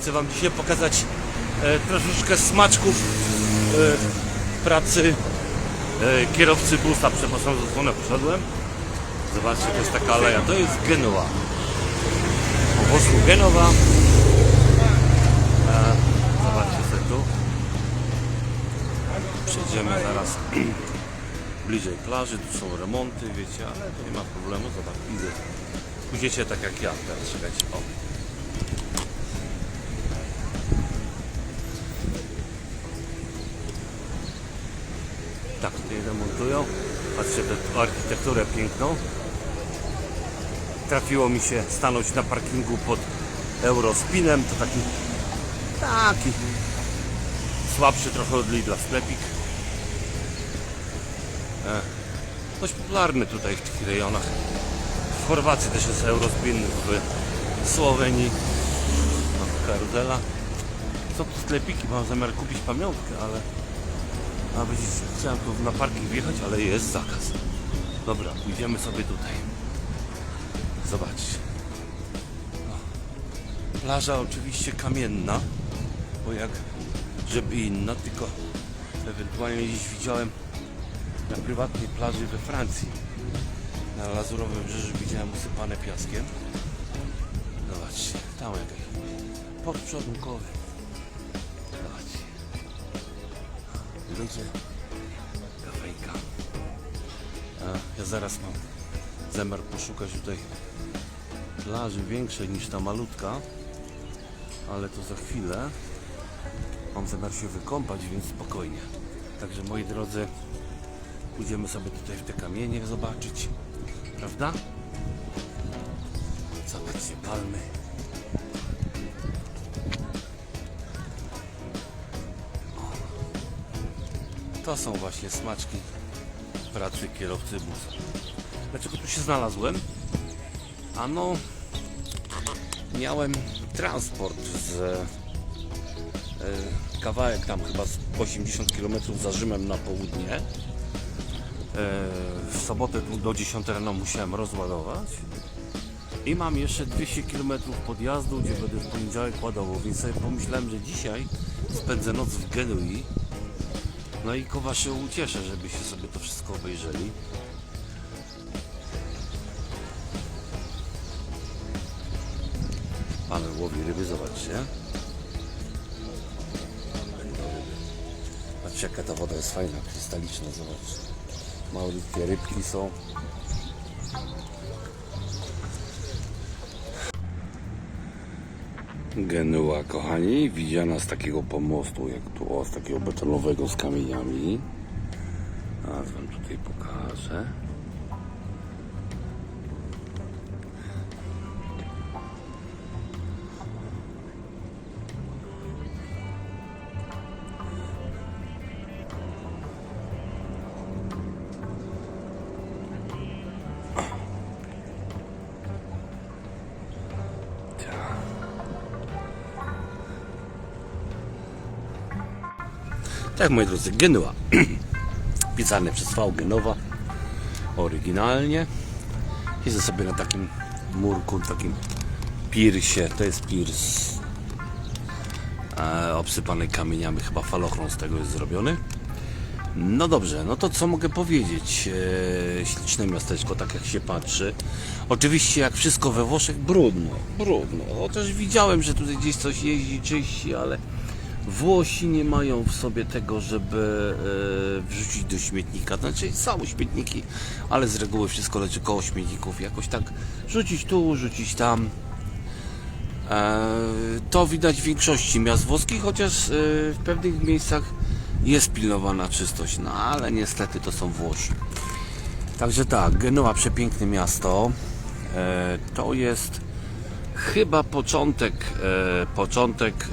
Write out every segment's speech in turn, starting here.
Chcę Wam dzisiaj pokazać e, troszeczkę smaczków e, pracy e, kierowcy busa. Przepraszam, że dzwonę poszedłem. Zobaczcie, to jest taka aleja. To jest Genoa. Po włosku Genowa. E, zobaczcie sobie tu. Przejdziemy zaraz bliżej plaży. Tu są remonty, wiecie, ale nie ma problemu. Zobacz, idę. Pójdziecie tak jak ja teraz. Czekajcie. O. Tak, tutaj remontują. Patrzcie architekturę piękną. Trafiło mi się stanąć na parkingu pod Eurospinem. To taki, taki słabszy trochę od Lidla sklepik. E, dość popularny tutaj w tych rejonach. W Chorwacji też jest Eurospin, w Słowenii. No, karuzela. Są tu sklepiki, mam zamiar kupić pamiątkę, ale a widzicie, chciałem tu na parking wjechać, ale jest zakaz. Dobra, pójdziemy sobie tutaj. Zobaczcie. O. Plaża oczywiście kamienna, bo jak żeby inna, tylko ewentualnie gdzieś widziałem na prywatnej plaży we Francji. Na Lazurowym Brzeżu widziałem usypane piaskiem. Zobaczcie, tam jakiś port przodunkowy. Ludzie, kafejka. Ja zaraz mam zamiar poszukać tutaj plaży większej niż ta malutka, ale to za chwilę. Mam zamiar się wykąpać, więc spokojnie. Także moi drodzy, pójdziemy sobie tutaj w te kamienie zobaczyć, prawda? Zobaczcie, palmy. To są właśnie smaczki pracy kierowcy busa. Dlaczego tu się znalazłem? Ano, miałem transport z e, kawałek tam chyba z 80 km za Rzymem na południe. E, w sobotę tu do 10 rano musiałem rozładować. I mam jeszcze 200 km podjazdu, gdzie będę w poniedziałek ładował, więc sobie pomyślałem, że dzisiaj spędzę noc w Genui. No i kowa się ucieszę, żebyście sobie to wszystko obejrzeli. Paweł łowi ryby, zobaczcie. Patrzcie jaka ta woda jest fajna, krystaliczna, zobaczcie. Malutkie rybki są. Genua, kochani, widziana z takiego pomostu, jak tu, o, z takiego betonowego z kamieniami. Teraz wam tutaj pokażę. Tak, moi drodzy, Genua. Pisane przez V Genowa. Oryginalnie. Siedzę sobie na takim murku, takim pirsie. To jest pirs e, obsypany kamieniami. Chyba falochron z tego jest zrobiony. No dobrze, no to co mogę powiedzieć? E, śliczne miasteczko, tak jak się patrzy. Oczywiście, jak wszystko we Włoszech, brudno, brudno. Chociaż widziałem, że tutaj gdzieś coś jeździ, czyści, ale Włosi nie mają w sobie tego, żeby e, wrzucić do śmietnika. Znaczy są śmietniki, ale z reguły wszystko leży koło śmietników. Jakoś tak rzucić tu, rzucić tam. E, to widać w większości miast włoskich, chociaż e, w pewnych miejscach jest pilnowana czystość. No ale niestety to są Włosi. Także tak, Genoa przepiękne miasto. To jest chyba początek, początek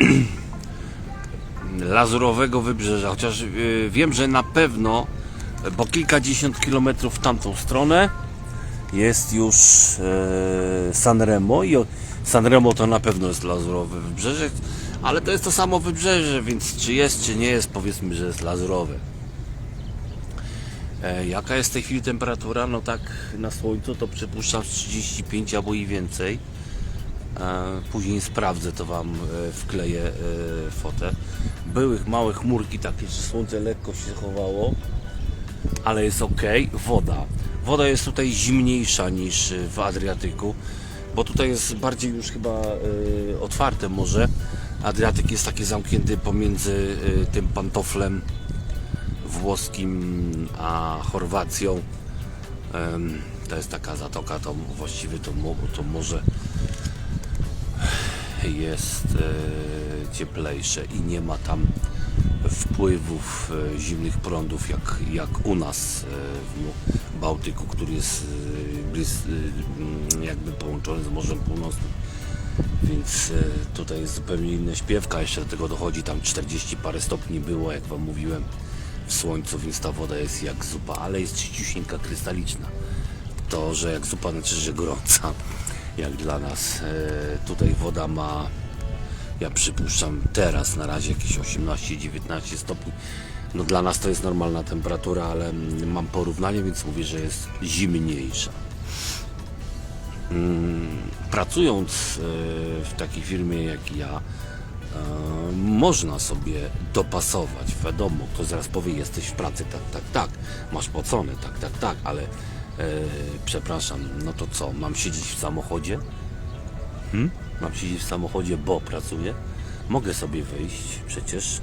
lazurowego wybrzeża, chociaż y, wiem, że na pewno, bo kilkadziesiąt kilometrów w tamtą stronę jest już e, Sanremo i Sanremo to na pewno jest lazurowe wybrzeże, ale to jest to samo wybrzeże, więc czy jest, czy nie jest, powiedzmy, że jest lazurowe. E, jaka jest w tej chwili temperatura? No tak na słońcu to przypuszczam z 35 albo i więcej. E, Później sprawdzę, to Wam e, wkleję e, fotę. Były małe chmurki takie, że słońce lekko się chowało, ale jest ok. Woda. Woda jest tutaj zimniejsza niż w Adriatyku, bo tutaj jest bardziej już chyba otwarte morze. Adriatyk jest taki zamknięty pomiędzy tym pantoflem włoskim a Chorwacją. To jest taka zatoka, to właściwie to, to morze jest e, cieplejsze i nie ma tam wpływów e, zimnych prądów jak, jak u nas e, w Bałtyku, który jest mm, jakby połączony z Morzem Północnym. Więc tutaj jest zupełnie inna śpiewka, jeszcze do tego dochodzi tam 40 parę stopni było, jak Wam mówiłem, w słońcu, więc ta woda jest jak zupa, ale jest czyściusieńka, krystaliczna. To, że jak zupa, znaczy, że gorąca, jak dla nas. E, tutaj woda ma, ja przypuszczam teraz na razie jakieś 18-19 stopni. No dla nas to jest normalna temperatura, ale mm, mam porównanie, więc mówię, że jest zimniejsza pracując e, w takiej firmie jak ja, e, można sobie dopasować. Wiadomo, ktoś zaraz powie, jesteś w pracy, tak, tak, tak, masz płacone, tak, tak, tak, ale przepraszam, no to co, mam siedzieć w samochodzie? Hmm? Mam siedzieć w samochodzie, bo pracuję? Mogę sobie wyjść przecież.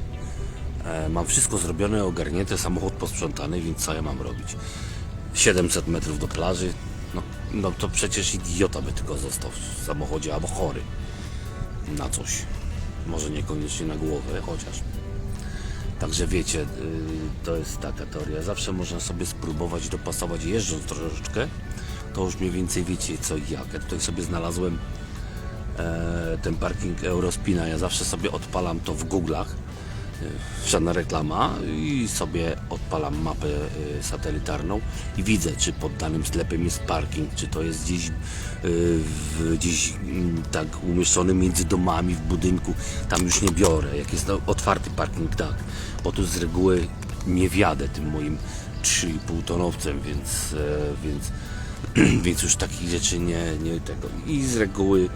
E, mam wszystko zrobione, ogarnięte, samochód posprzątany, więc co ja mam robić? 700 metrów do plaży, no, no to przecież idiota by tylko został w samochodzie albo chory na coś. Może niekoniecznie na głowę, chociaż. Także wiecie, y, to jest taka teoria. Zawsze można sobie spróbować dopasować jeżdżąc troszeczkę. To już mniej więcej wiecie co i jak. Ja tutaj sobie znalazłem e, ten parking Eurospina. Ja zawsze sobie odpalam to w Google'ach. E, Żadna reklama i sobie odpalam mapę e, satelitarną i widzę, czy pod danym sklepem jest parking, czy to jest gdzieś, e, w, gdzieś mm, tak umieszczony między domami w budynku. Tam już nie biorę. Jak jest otwarty parking, tak, bo tu z reguły nie wjadę tym moim 3,5 tonowcem, więc, e, więc, więc już takich rzeczy nie, nie tego. I z reguły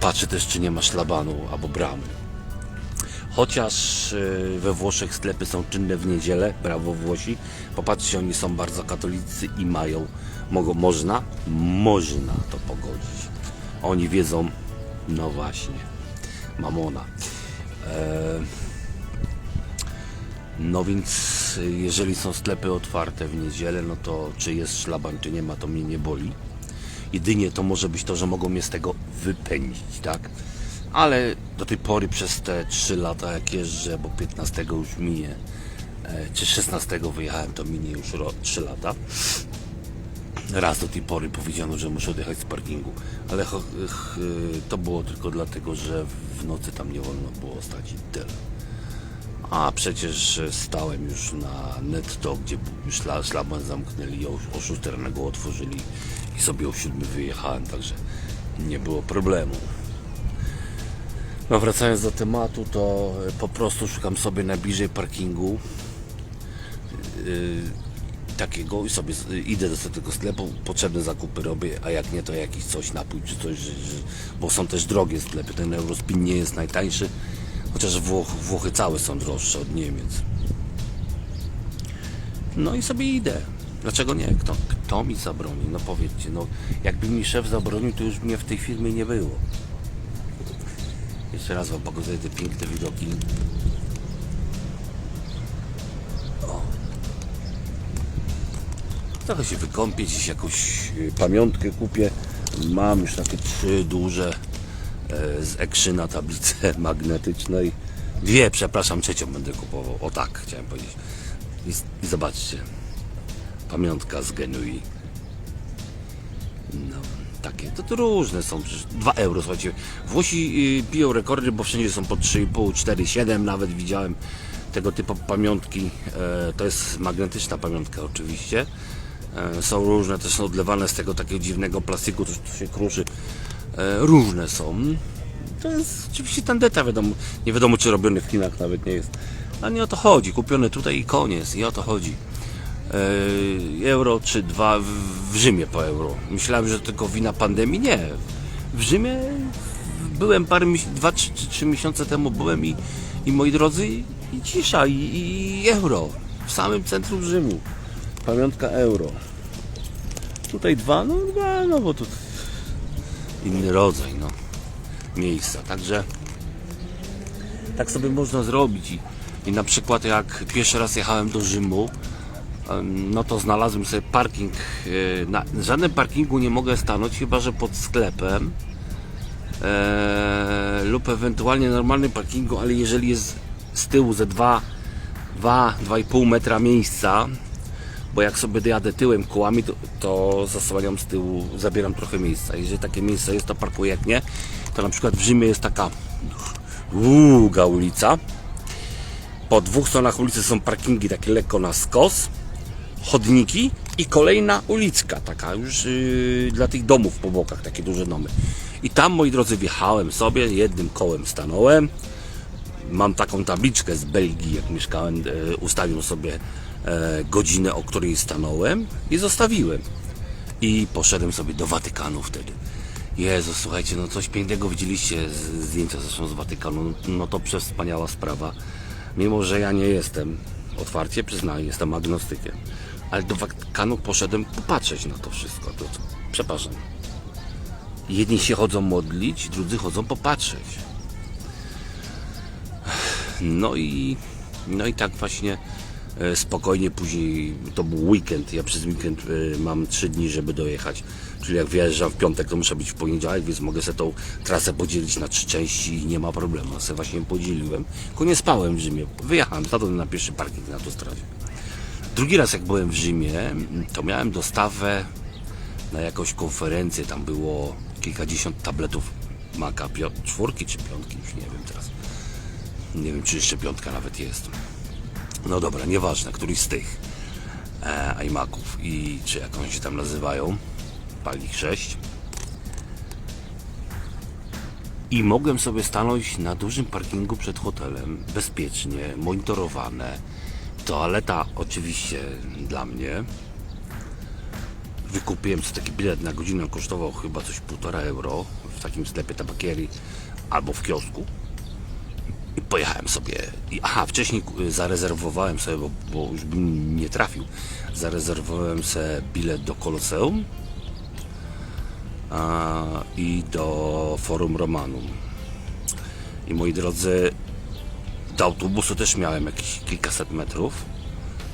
patrzę też, czy nie ma szlabanu albo bramy. Chociaż e, we Włoszech sklepy są czynne w niedzielę, brawo Włosi. Popatrzcie, oni są bardzo katolicy i mają, mogą, można, można to pogodzić. Oni wiedzą, no właśnie, mamona. E, no więc jeżeli są sklepy otwarte w niedzielę, no to czy jest szlaban, czy nie ma, to mnie nie boli. Jedynie to może być to, że mogą mnie z tego wypędzić, tak? Ale do tej pory przez te 3 lata jak jeżdżę, bo 15 już minie, e, czy 16 wyjechałem, to minie już ro- 3 lata. Raz do tej pory powiedziano, że muszę odjechać z parkingu, ale ch- to było tylko dlatego, że w nocy tam nie wolno było stać i tyle. A przecież stałem już na netto, gdzie szla, szlaban zamknęli o 6 rano go otworzyli i sobie o 7 wyjechałem, także nie było problemu. No wracając do tematu, to e, po prostu szukam sobie najbliżej parkingu yy, takiego i sobie idę do tego sklepu, potrzebne zakupy robię, a jak nie to jakiś coś napój czy coś, że, że, bo są też drogie sklepy, ten Eurospin nie jest najtańszy, chociaż Włoch, Włochy całe są droższe od Niemiec. No i sobie idę. Dlaczego nie? Kto, kto mi zabroni? No powiedzcie, no jakby mi szef zabronił, to już mnie w tej firmie nie było. Jeszcze raz Wam pokazuję te piękne widoki. O. Trochę się wykąpię, gdzieś jakąś y, pamiątkę kupię. Mam już takie trzy duże e, z Ekrzyna tablice magnetycznej. Dwie, przepraszam, trzecią będę kupował. O tak, chciałem powiedzieć. I, i zobaczcie. Pamiątka z Genui. No, takie, to, to różne są, przecież 2 euro, słuchajcie. Włosi y, biją rekordy, bo wszędzie są po 3,5, 4, 7 nawet widziałem tego typu pamiątki. E, to jest magnetyczna pamiątka oczywiście. E, są różne, też są odlewane z tego takiego dziwnego plastiku, to, to się kruszy. E, różne są. To jest oczywiście tandeta, wiadomo, nie wiadomo czy robiony w Chinach nawet nie jest. A nie o to chodzi, kupione tutaj i koniec, i o to chodzi. E, euro czy dwa w, Rzymie po euro. Myślałem, że tylko wina pandemii. Nie. W Rzymie byłem parę dwa, trzy, trzy, trzy miesiące temu byłem i, i moi drodzy, i, cisza, i, i euro. W samym centrum Rzymu. Pamiątka euro. Tutaj dwa, no dwa, no bo to inny rodzaj, no. Miejsca. Także tak sobie można zrobić. I, I na przykład jak pierwszy raz jechałem do Rzymu, no to znalazłem sobie parking. e, Na żadnym parkingu nie mogę stanąć, chyba że pod sklepem e, lub ewentualnie normalnym parkingu, ale jeżeli jest z tyłu ze 2, 2, 2,5 metra miejsca, bo jak sobie dojadę tyłem kołami, to, to zasłaniam z tyłu, zabieram trochę miejsca. Jeżeli takie miejsce jest, to parkuję, jak nie, to na przykład w Rzymie jest taka długa ulica. Po dwóch stronach ulicy są parkingi takie lekko na skos, chodniki i kolejna uliczka, taka już yy, dla tych domów po bokach, takie duże domy. I tam, moi drodzy, wjechałem sobie, jednym kołem stanąłem. Mam taką tabliczkę z Belgii, jak mieszkałem, e, ustawiłem sobie e, godzinę, o której stanąłem i zostawiłem. I poszedłem sobie do Watykanu wtedy. Jezu, słuchajcie, no coś pięknego widzieliście z- zdjęcia zresztą z Watykanu. No to przewspaniała sprawa. Mimo, że ja nie jestem, otwarcie przyznaję, jestem agnostykiem. Ale do Watykanu poszedłem popatrzeć na to wszystko. To, to, przepraszam. Jedni się chodzą modlić, drudzy chodzą popatrzeć. No i, no i tak właśnie e, spokojnie później, to był weekend, ja przez weekend e, mam trzy dni, żeby dojechać. Czyli jak wjeżdżam w piątek, to muszę być w poniedziałek, więc mogę sobie tą trasę podzielić na trzy części i nie ma problemu. Sobie właśnie podzieliłem. Tylko nie spałem w Rzymie. Wyjechałem stamtąd na pierwszy parking na autostradzie. Drugi raz jak byłem w Rzymie, to miałem dostawę na jakąś konferencję, tam było kilkadziesiąt tabletów pio- czwórki czy piątki, już nie wiem teraz. Nie wiem, czy jeszcze piątka nawet jest. No dobra, nieważne, któryś z tych e, iMaców i czy jak się tam nazywają, Palik 6. I mogłem sobie stanąć na dużym parkingu przed hotelem, bezpiecznie, monitorowane. Toaleta oczywiście dla mnie. Wykupiłem sobie taki bilet na godzinę, kosztował chyba coś półtora euro w takim sklepie tabakierii albo w kiosku. I pojechałem sobie. I, aha, wcześniej zarezerwowałem sobie, bo, bo już bym nie trafił. Zarezerwowałem sobie bilet do Koloseum a, i do Forum Romanum. I moi drodzy, do autobusu też miałem jakieś kilkaset metrów.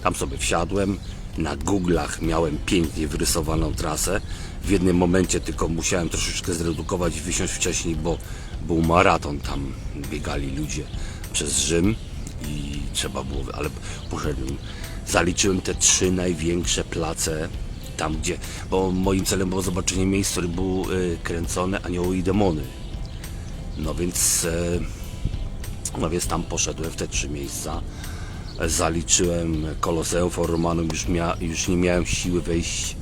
Tam sobie wsiadłem. Na Google'ach miałem pięknie wyrysowaną trasę. W jednym momencie tylko musiałem troszeczkę zredukować i wysiąść wcześniej, bo był maraton. Tam biegali ludzie przez Rzym i trzeba było, ale poszedłem. Zaliczyłem te trzy największe place tam, gdzie, bo moim celem było zobaczenie miejsc, w których były y, kręcone anioły i demony. No więc e, no więc tam poszedłem w te trzy miejsca. Zaliczyłem Koloseum Romanum, już, mia, już nie miałem siły wejść,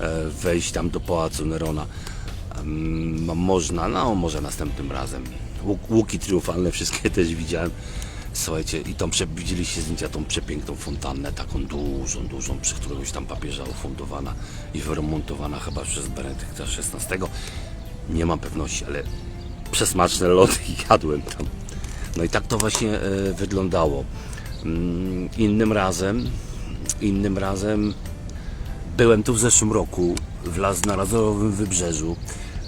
e, wejść tam do Pałacu Nerona. Em, no można, no może następnym razem. Łuk, łuki triumfalne wszystkie też widziałem. Słuchajcie, i prze, widzieliście zdjęcia, tą przepiękną fontannę, taką dużą, dużą, przy którąś tam papieża ufundowana i wyremontowana chyba przez Benedykta XVI. Nie mam pewności, ale przesmaczne lody jadłem tam. No i tak to właśnie e, wyglądało. Mm, Innym razem, innym razem byłem tu w zeszłym roku, w Las na Razorowym Wybrzeżu.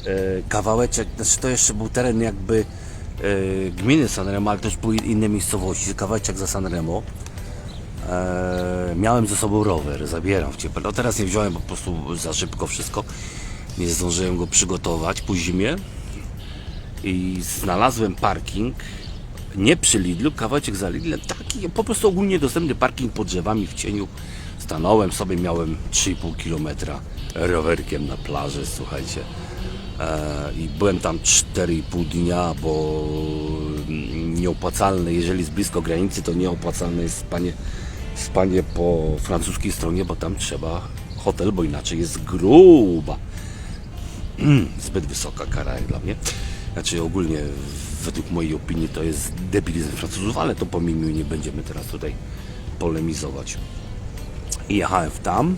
E, Kawałeczek, znaczy to jeszcze był teren jakby e, gminy Sanremo, ale też były inne miejscowości, kawałeczek za Sanremo. Miałem ze sobą rower, zabieram w ciepło. No teraz nie wziąłem, bo po prostu za szybko wszystko. Nie zdążyłem go przygotować po zimie i znalazłem parking nie przy Lidlu, kawałeczek za Lidlem, taki po prostu ogólnie dostępny parking pod drzewami w cieniu. Stanąłem sobie, miałem 3,5 km rowerkiem na plaży, słuchajcie. E, I byłem tam 4,5 dnia, bo nieopłacalne, jeżeli jest blisko granicy, to nieopłacalne jest spanie, spanie po francuskiej stronie, bo tam trzeba hotel, bo inaczej jest gruba zbyt wysoka kara jak dla mnie. Znaczy ogólnie według mojej opinii to jest debilizm Francuzów, ale to pomijmy, nie będziemy teraz tutaj polemizować. I jechałem w tam,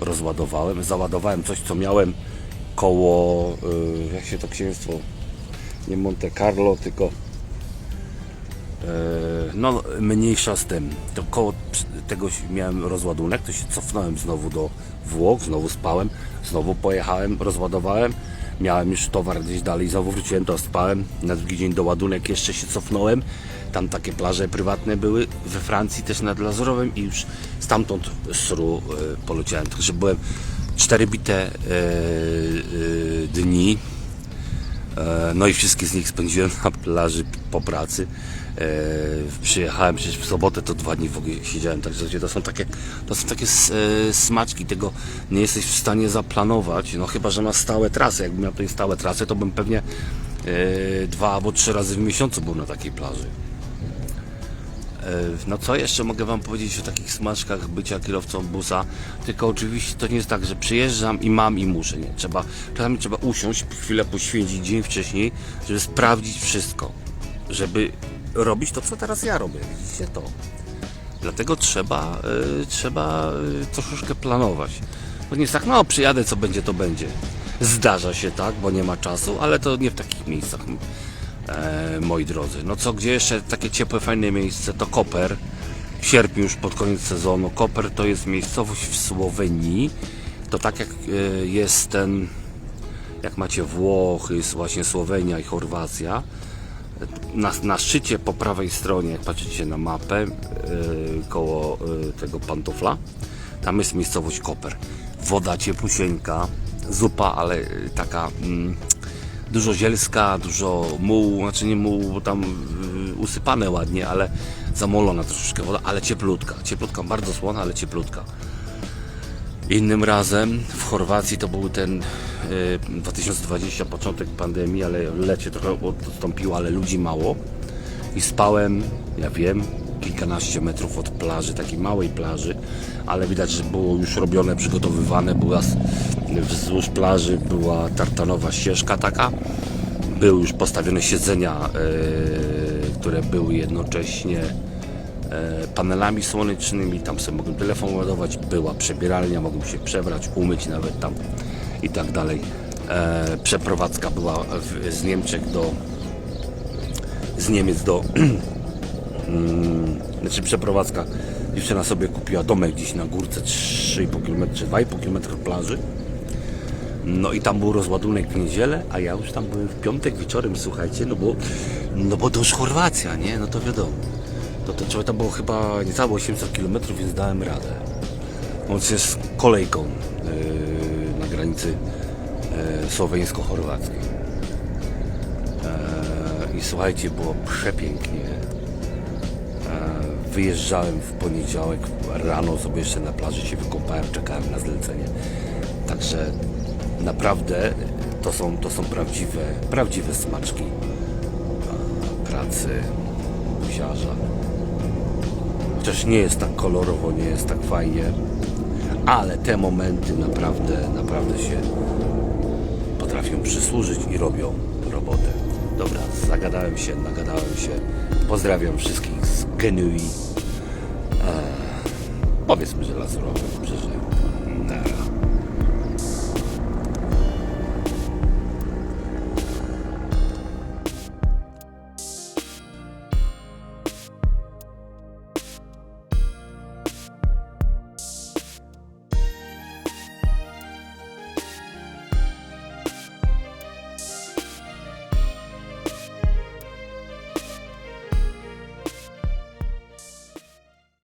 rozładowałem, załadowałem coś, co miałem koło, y, jak się to księstwo, Nie Monte Carlo, tylko e, no mniejsza z tym. To koło tego miałem rozładunek, to się cofnąłem znowu do Włoch, znowu spałem, znowu pojechałem, rozładowałem. Miałem już towar gdzieś dalej, znowu wróciłem, to spałem. Na drugi dzień do ładunek jeszcze się cofnąłem. Tam takie plaże prywatne były we Francji, też nad Lazurowem i już stamtąd z Sru e, poleciałem. Także byłem cztery bite e, e, dni No i wszystkie z nich spędziłem na plaży po pracy. E, Przyjechałem przecież w sobotę, to dwa dni w ogóle siedziałem, także to są takie, to są takie e, smaczki, tego nie jesteś w stanie zaplanować, no chyba, że masz stałe trasy. Jakbym miał tutaj stałe trasy, to bym pewnie e, dwa albo trzy razy w miesiącu był na takiej plaży. No co jeszcze mogę Wam powiedzieć o takich smaczkach bycia kierowcą busa? Tylko oczywiście to nie jest tak, że przyjeżdżam i mam i muszę. Nie, trzeba, czasami trzeba usiąść, chwilę poświęcić dzień wcześniej, żeby sprawdzić wszystko. Żeby robić to, co teraz ja robię. Widzicie to? Dlatego trzeba, y, trzeba y, troszeczkę planować. To nie jest tak, no przyjadę, co będzie, to będzie. Zdarza się tak, bo nie ma czasu, ale to nie w takich miejscach, e, moi drodzy. No co, gdzie jeszcze takie ciepłe, fajne miejsce, to Koper. W sierpniu już pod koniec sezonu. Koper to jest miejscowość w Słowenii. To tak jak y, jest ten, jak macie Włochy, jest właśnie Słowenia i Chorwacja na, na szczycie po prawej stronie, jak patrzycie na mapę, yy, koło yy, tego pantofla, tam jest miejscowość Koper. Woda cieplusieńka, zupa, ale yy, taka mm, dużo zielska, dużo mułu, znaczy nie mułu, bo tam yy, usypane ładnie, ale zamolona troszeczkę woda, ale cieplutka. Cieplutka, bardzo słona, ale cieplutka. Innym razem w Chorwacji to był ten 2020, początek pandemii, ale lecie trochę odstąpiło, ale ludzi mało. I spałem, ja wiem, kilkanaście metrów od plaży, takiej małej plaży, ale widać, że było już robione, przygotowywane, była wzdłuż plaży była tartanowa ścieżka taka, były już postawione siedzenia, y, które były jednocześnie e, panelami słonecznymi, tam sobie mogłem telefon ładować, była przebieralnia, mogłem się przebrać, umyć nawet tam i tak dalej. E, przeprowadzka była w, z Niemczech do z Niemiec do mm, znaczy przeprowadzka dziewczyna sobie kupiła domek gdzieś na górce 3,5 km, 2,5 km plaży no i tam był rozładunek w niedzielę, a ja już tam byłem w piątek wieczorem, słuchajcie, no bo, no bo to już Chorwacja, nie? No to wiadomo. To, to trzeba tam było chyba niecałe 800 km, więc dałem radę. Łącznie z kolejką yy, granicy yy, słoweńsko-chorwackiej. Yy, I słuchajcie, było przepięknie. Yy, wyjeżdżałem w poniedziałek rano, sobie jeszcze na plaży się wykąpałem, czekałem na zlecenie. Także naprawdę to są, to są prawdziwe, prawdziwe smaczki e, pracy buziarza. Chociaż nie jest tak kolorowo, nie jest tak fajnie, ale te momenty naprawdę, naprawdę się potrafią przysłużyć i robią robotę. Dobra, zagadałem się, nagadałem się. Pozdrawiam wszystkich z Genui. Eee, powiedzmy, że Lazurowy, przecież